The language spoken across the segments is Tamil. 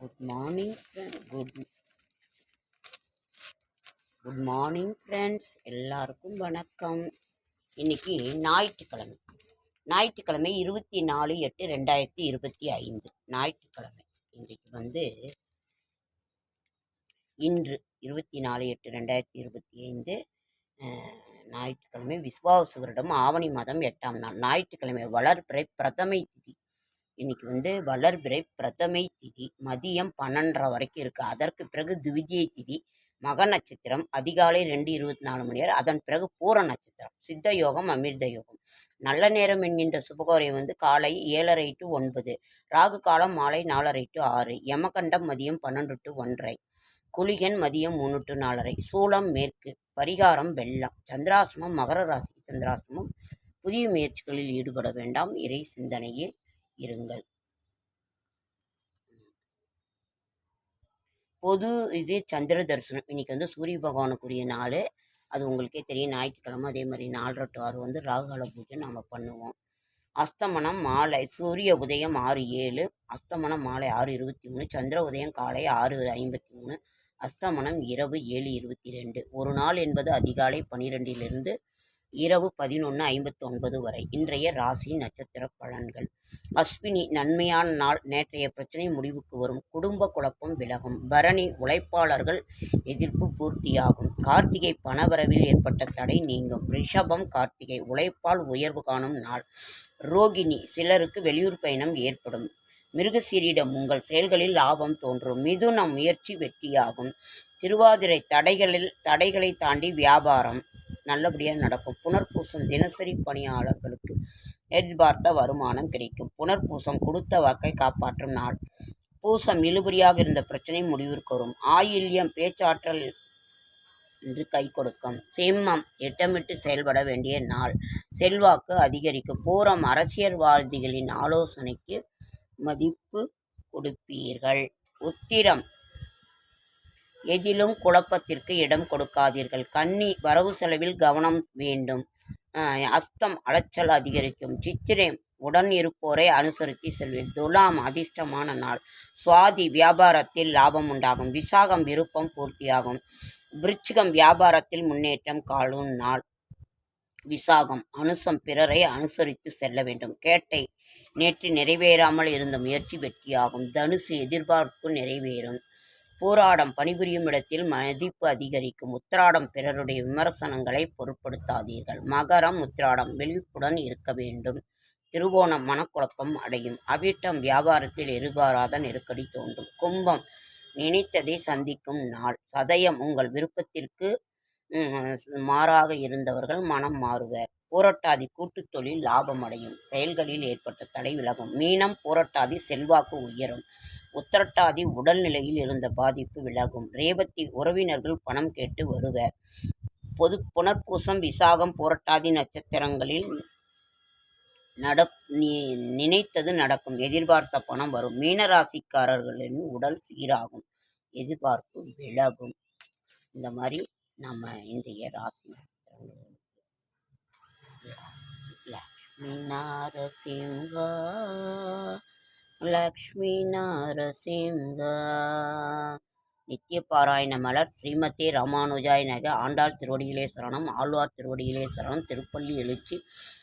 Good morning good good morning friends எல்லாருக்கும் வணக்கம். இன்னைக்கு ஞாயிற்றுக்கிழமை. ஞாயிற்றுக்கிழமை இருபத்தி நாலு எட்டு ரெண்டாயிரத்தி இருபத்தி ஐந்து. ஞாயிற்றுக்கிழமை. இன்றைக்கு வந்து இன்று இருபத்தி நாலு எட்டு ரெண்டாயிரத்தி இருபத்தி ஐந்து ஞாயிற்றுக்கிழமை விஸ்வாசுவரிடம் ஆவணி மாதம் எட்டாம் நாள். ஞாயிற்றுக்கிழமை வளர்பிறை பிரதமை திதி. இன்னைக்கு வந்து வளர்பிறை பிரதமை திதி மதியம் பன்னெண்டரை வரைக்கும் இருக்கு. அதற்கு பிறகு துவிதியை திதி மக நட்சத்திரம் அதிகாலை ரெண்டு இருபத்தி நாலு மணி வரை. அதன் பிறகு பூர நட்சத்திரம் சித்த யோகம் அமிர்த யோகம். நல்ல நேரம் என்கின்ற சுபகோரை வந்து காலை ஏழரை டு ஒன்பது ராகு காலம் மாலை நாலரை டு ஆறு யமகண்டம் மதியம் பன்னெண்டு டு ஒன்றரை குளிகன் மதியம் மூணு டு நாலரை சூளம் மேற்கு பரிகாரம் வெள்ளம் சந்திராசிரமம் மகர ராசி சந்திராசிரமம். புதிய முயற்சிகளில் ஈடுபட வேண்டாம். இறை சிந்தனையில் இருங்கள். பொது இது சந்திர தரிசனம். இன்னைக்கு வந்து சூரிய பகவானுக்குரிய நாள். அது உங்களுக்கே தெரியும். ஞாயிற்றுக்கிழமை அதே மாதிரி நாலரை டு ஆறு வந்து ராகுகால பூஜை நம்ம பண்ணுவோம். அஸ்தமனம் மாலை சூரிய உதயம் ஆறு ஏழு. அஸ்தமனம் மாலை ஆறு இருபத்தி மூணு. சந்திர உதயம் காலை ஆறு ஐம்பத்தி மூணு. அஸ்தமனம் இரவு ஏழு இருபத்தி ரெண்டு. ஒரு நாள் என்பது அதிகாலை பனிரெண்டிலிருந்து இரவு பதினொன்று ஐம்பத்தி ஒன்பது வரை. இன்றைய ராசி நட்சத்திர பலன்கள். அஸ்வினி நன்மையான நாள். நேற்றைய பிரச்சனை முடிவுக்கு வரும். குடும்ப குழப்பம் விலகும். பரணி உழைப்பாளர்கள் எதிர்ப்பு பூர்த்தியாகும். கார்த்திகை பணவரவில் ஏற்பட்ட தடை நீங்கும். ரிஷபம் கார்த்திகை. உழைப்பால் உயர்வு காணும் நாள். ரோகிணி சிலருக்கு வெளியூர் பயணம் ஏற்படும். மிருகசீரிடம் உங்கள் செயல்களில் லாபம் தோன்றும். மிதுன முயற்சி வெற்றியாகும். திருவாதிரை தடைகளில் தடைகளை தாண்டி வியாபாரம். நல்லபடியாக நடக்கும். புனர்பூசம் தினசரி பணியாளர்களுக்கு எதிர்பார்த்த வருமானம் கிடைக்கும். புனர்பூசம் கொடுத்த வாக்கை காப்பாற்றும் நாள். பூசம் இழுபறியாக இருந்த பிரச்சனை முடிவிற்கு வரும். ஆயில்யம் பேச்சாற்றல் என்று கை கொடுக்கும். சிம்மம் திட்டமிட்டு செயல்பட வேண்டிய நாள். செல்வாக்கு அதிகரிக்கும். பூரம் அரசியல்வாதிகளின் ஆலோசனைக்கு மதிப்பு கொடுப்பீர்கள். உத்திரம் எதிலும் குழப்பத்திற்கு இடம் கொடுக்காதீர்கள். கன்னி வரவு செலவில் கவனம் வேண்டும். அஸ்தம் அலைச்சல் அதிகரிக்கும். சித்திரை உடன் இருப்போரை அனுசரித்து செல்வேன். துலாம் அதிர்ஷ்டமான நாள். சுவாதி வியாபாரத்தில் லாபம் உண்டாகும். விசாகம் விருப்பம் பூர்த்தியாகும். விருச்சிகம் வியாபாரத்தில் முன்னேற்றம் காணும் நாள். விசாகம் அனுசம் பிறரை அனுசரித்து செல்ல வேண்டும். கேட்டை நேற்று நிறைவேறாமல் இருந்த முயற்சி வெற்றியாகும். தனுசு எதிர்பார்ப்பு நிறைவேறும். போராடம் பணிபுரியும் இடத்தில் மதிப்பு அதிகரிக்கும். உத்திராடம் பிறருடைய விமர்சனங்களை பொருட்படுத்தாதீர்கள். மகரம் உத்திராடம் விழிப்புடன் இருக்க வேண்டும். திருவோணம் மனக்குழப்பம் அடையும். அவிட்டம் வியாபாரத்தில் எதிர்பாராத நெருக்கடி தோன்றும். கும்பம் நினைத்ததை சந்திக்கும் நாள். சதயம் உங்கள் விருப்பத்திற்கு மாறாக இருந்தவர்கள் மனம் மாறுவர். போரட்டாதி கூட்டுத் தொழில் லாபம் அடையும். செயல்களில் ஏற்பட்ட தடை விலகும் மீனம் போரட்டாதி செல்வாக்கு உயரும். உத்திரட்டாதி உடல்நிலையில் இருந்த பாதிப்பு விலகும். ரேவதி உறவினர்கள் பணம் கேட்டு வருவர். பொது புனர்பூசம் விசாகம் புரட்டாதி நட்சத்திரங்களில் நட நி- நினைத்தது நடக்கும். எதிர்பார்த்த பணம் வரும். மீனராசிக்காரர்களின் உடல் சீராகும். எதிர்பார்ப்பு விலகும். இந்த மாதிரி நம்ம இன்றைய ராசி நட்சத்திரங்கள் லக்ஷ்மி நாரசிங்கா லக்ஷ்மி நரசிங்க. நித்திய பாராயண மலர் ஸ்ரீமதி ராமானுஜாய் நக ஆண்டாள் திருவடியிலே சரணம் ஆழ்வார் திருவடியிலே சரணம் திருப்பள்ளி எழுச்சி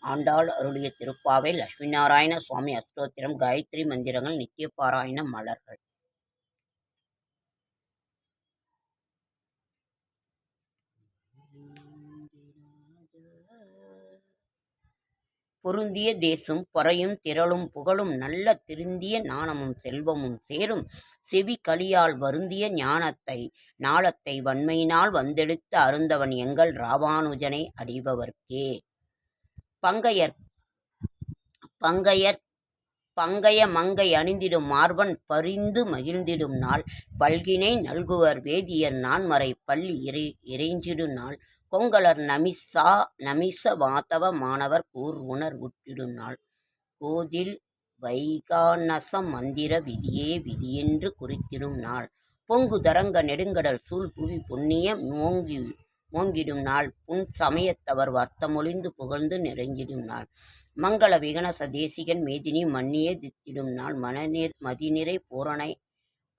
ஆண்டாள் அருளிய திருப்பாவை லட்சுமி நாராயண சுவாமி அஸ்தோத்திரம் காயத்ரி மந்திரங்கள் நித்திய பாராயண மலர்கள். பொருந்திய தேசும் பொறையும் திரளும் புகழும் நல்ல திருந்திய நாணமும் செல்வமும் சேரும் செவி களியால் வருந்திய ஞானத்தை நாளத்தை வன்மையினால் வந்தெடுத்த அருந்தவன் எங்கள் ராமானுஜனை அடிபவர்க்கே. பங்கையர் பங்கையர் பங்கைய மங்கை அணிந்திடும் மார்பன் பரிந்து மகிழ்ந்திடும் நாள் பல்கினை நல்குவர் வேதியர் நான்மறை பள்ளி இறை இறைஞ்சிடும் நாள் கொங்கலர் நமிசா நமிச வாத்தவ மாணவர் கூர் உணர் நாள் கோதில் வைகாநச மந்திர விதியே விதியென்று குறித்திடும் நாள் பொங்கு தரங்க நெடுங்கடல் சூழ் புவி புண்ணிய மோங்கி மோங்கிடும் நாள் புன் சமயத்தவர் வர்த்தமொழிந்து புகழ்ந்து நிறைஞ்சிடும் நாள் மங்கள விகனச தேசிகன் மேதினி மன்னியே தித்திடும் நாள் மனநீர் மதிநிறை பூரணை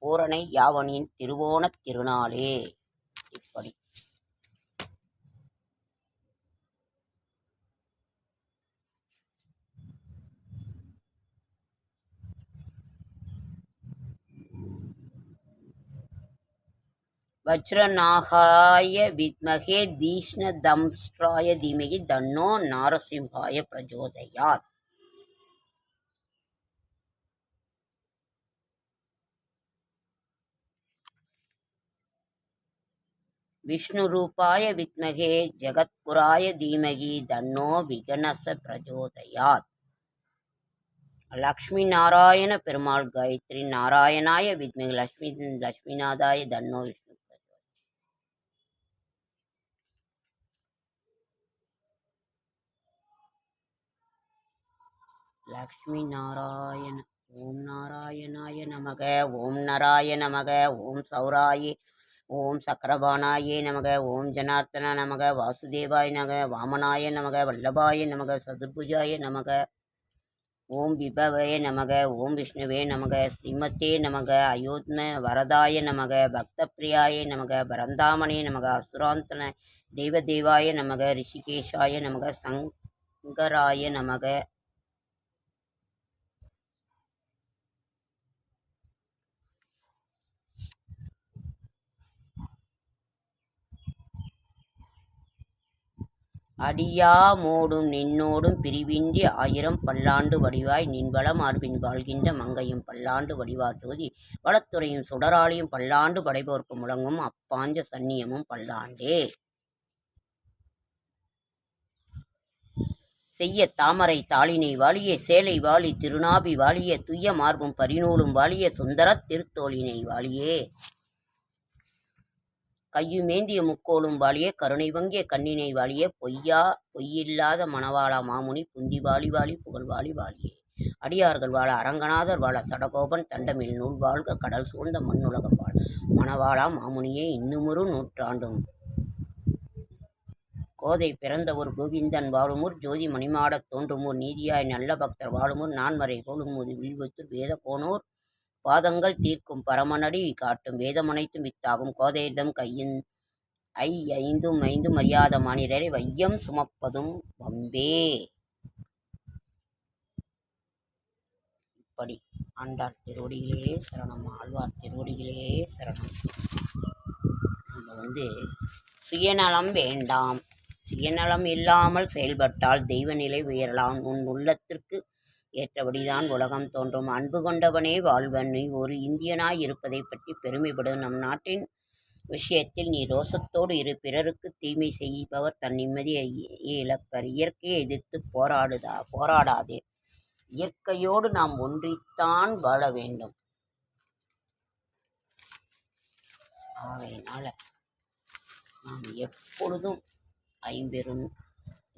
பூரணை யாவனின் திருவோணத் திருநாளே. வஜ்ரநாகாய வித்மகே தீஷ்ணதம்ஷ்ட்ராய தீமகி தன்னோ நாரசிம்ஹாய பிரஜோதயாத் விஷ்ணுரூபாய வித்மகே ஜகத்குராய தீமகி தன்னோ விகனச பிரஜோதயாத் லக்ஷ்மி நாராயண பெருமாள் காயத்ரி நாராயணாய வித்மகி லக்ஷ்மி லக்ஷ்மிநாதாய தன்னோ லக்ஷ்மி நாராயண ஓம் நாராயணாய நமக ஓம் நாராயண நமக ஓம் சௌராயி ஓம் சக்கரபாணாயே நமக ஓம் ஜனார்த்தன நமக வாசுதேவாய நமக வாமனாய நமக வல்லபாய நமக சதுர்புஜாய நமக ஓம் விபவய நமக ஓம் விஷ்ணுவே நமக ஸ்ரீமத்தே நமக அயோத்ம வரதாய நமக பக்தப்பிரியாய நமக பரந்தாமனே நமக அசுராந்தன தெய்வதேவாய நமக ரிஷிகேஷாய நமக சங்கராய நமக அடியாமோடும் நின்னோடும் பிரிவின்றி ஆயிரம் பல்லாண்டு வடிவாய் நின்வளம் மார்பின் வாழ்கின்ற மங்கையும் பல்லாண்டு வடிவாற்றுவதி வளத்துறையும் சுடராளியும் பல்லாண்டு படைபோர்க்கு முழங்கும் அப்பாஞ்ச சன்னியமும் பல்லாண்டே. செய்ய தாமரை தாளினை வாழிய சேலை வாழி திருநாபி வாழிய துய்ய மார்பும் பரிநூலும் வாழிய சுந்தரத் திருத்தோளினை வாழியே. கையுமேந்திய முக்கோலும் வாழிய கருணை வங்கிய கண்ணினை வாழிய பொய்யா பொய்யில்லாத மணவாளா மாமுனி புந்தி வாழி வாழி புகழ்வாழி வாழியே அடியார்கள் வாழ அரங்கநாதர் வாழ சடகோபன் தண்டமில் நூல் வாழ்க கடல் சூழ்ந்த மண்ணுலகம் வாழ். மணவாளா மாமுனியே இன்னுமொரு நூற்றாண்டும். கோதை பிறந்த ஒரு கோவிந்தன் வாழுமூர் ஜோதி மணிமாடத் தோன்றுமூர் நீதியாய் நல்ல பக்தர் வாழுமூர் நான்மறை கோழுமூர் வில்வத்தூர் வேத கோனூர் பாதங்கள் தீர்க்கும் பரமனடி காட்டும் வேதமனைத்தும் வித்தாகும் கோதையிடம் கையின் ஐ ஐந்தும் ஐந்தும் அறியாத மாநிலரை வையம் சுமப்பதும் வம்பே. இப்படி ஆண்டாள் திருவடிகளே சரணம் ஆழ்வார் திருவடிகளே சரணம். நம்ம வந்து சுயநலம் வேண்டாம். சுயநலம் இல்லாமல் செயல்பட்டால் தெய்வநிலை உயரலாம். உன் உள்ளத்திற்கு ஏற்றபடிதான் உலகம் தோன்றும். அன்பு கொண்டவனே வாழ்வன். நீ ஒரு இந்தியனாய் இருப்பதை பற்றி பெருமைப்படு. நம் நாட்டின் விஷயத்தில் நீ ரோசத்தோடு இரு. பிறருக்கு தீமை செய்பவர் தன் நிம்மதியை இழப்பர். இயற்கையை எதிர்த்து போராடுதா போராடாதே. இயற்கையோடு நாம் ஒன்றித்தான் வாழ வேண்டும். ஆகையினால நாம் எப்பொழுதும் ஐம்பெரும்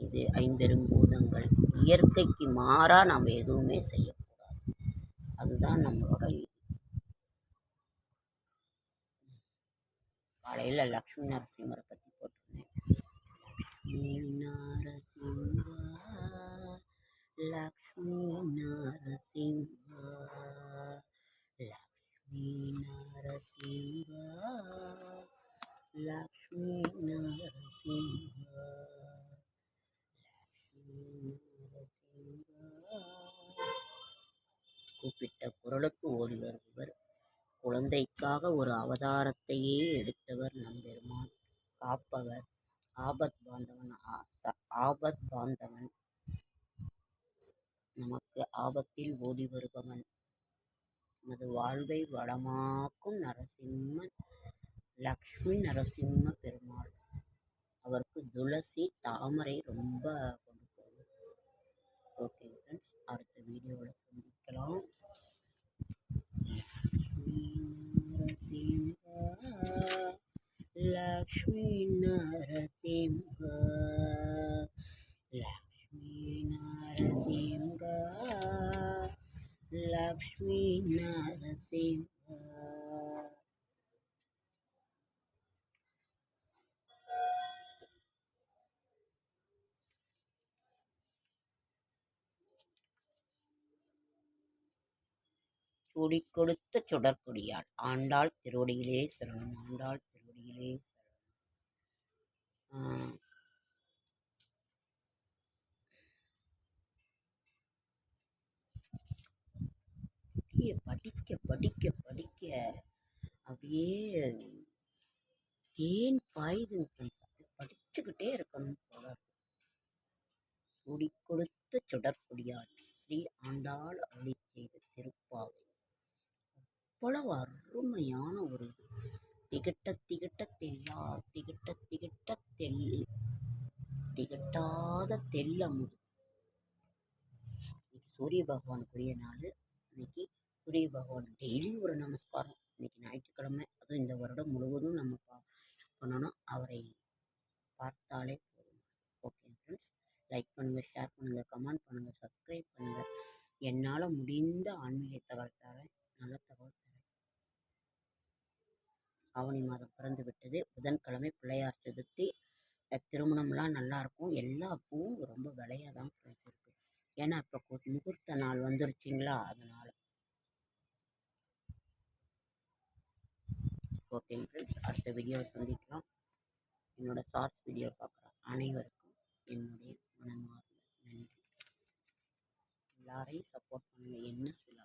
இது ஐம்பெரும் பூதங்கள். இயற்கைக்கு மாறாக நாம் எதுவுமே செய்யக்கூடாது. அதுதான் நம்மளோட காலையில் லக்ஷ்மி நரசிம்மரை பற்றி போட்டிருந்தேன். லக்ஷ்மி நரசிம்ஹா குழந்தைக்காக ஒரு அவதாரத்தையே எடுத்தவர் நம்பெருமான் காப்பவர். ஆபத் பாந்தவன் ஆபத் பாந்தவன். நமக்கு ஆபத்தில் ஓடி வருபவன். நமது வாழ்வை வளமாக்கும் நரசிம்மன் லக்ஷ்மி நரசிம்ம பெருமாள். அவருக்கு துளசி தாமரை ரொம்ப லக்ஷ்மி நரசிம்ஹா. லக்ஷ்மி நரசிம்ஹா. லக்ஷ்மி நரசிம்ஹா. சூடிக் கொடுத்த சுடற்கொடியாள் ஆண்டாள் திருவடியிலே சரணம். ஆண்டாள் சொல்லி அப்படியே படிக்க படிக்க படிக்க. அப்படியே ஏன் பாயுதுங்க படிச்சுக்கிட்டே இருக்கணும் போல முடி கொடுத்து சுடற்குடியால் ஸ்ரீ ஆண்டாள் அருளி செய்த திருப்பாவை. அவ்வளவு அருமையான ஒரு திகட்ட திகட்ட தெல்லா திகட்ட திகட்ட தெல் திகட்டாத தெல்லமுது இன்னைக்கு சூரிய பகவானுக்குரிய நாள். இன்னைக்கு சூரிய பகவான் டெய்லி ஒரு நமஸ்காரம். இன்னைக்கு ஞாயிற்றுக்கிழமை அதுவும் இந்த வருடம் முழுவதும் நம்ம பா பண்ணணும். அவரை பார்த்தாலே போதும். ஓகே ஃப்ரெண்ட்ஸ் லைக் பண்ணுங்கள் ஷேர் பண்ணுங்கள் கமெண்ட் பண்ணுங்கள் சப்ஸ்கிரைப் பண்ணுங்கள் என்னால் முடிந்த ஆன்மீக தகவல் தரேன். நல்ல தகவல் ஆவணி மாதம் பிறந்து விட்டது. புதன்கிழமை பிள்ளையார் சதுர்த்தி. திருமணம்லாம் நல்லாயிருக்கும் எல்லா பூவும் ரொம்ப விலையாக தான் குறைஞ்சிருக்கு ஏன்னா இப்போ முகூர்த்த நாள் வந்துருச்சிங்களா? அதனால். ஓகேங்க ஃப்ரெண்ட்ஸ் அடுத்த வீடியோவை சந்திக்கலாம். என்னோட ஷார்ட்ஸ் வீடியோ பார்க்குற அனைவருக்கும் என்னுடைய மனமார்ந்த நன்றி. எல்லாரையும் சப்போர்ட் பண்ணுங்கள் என்ன சொல்ல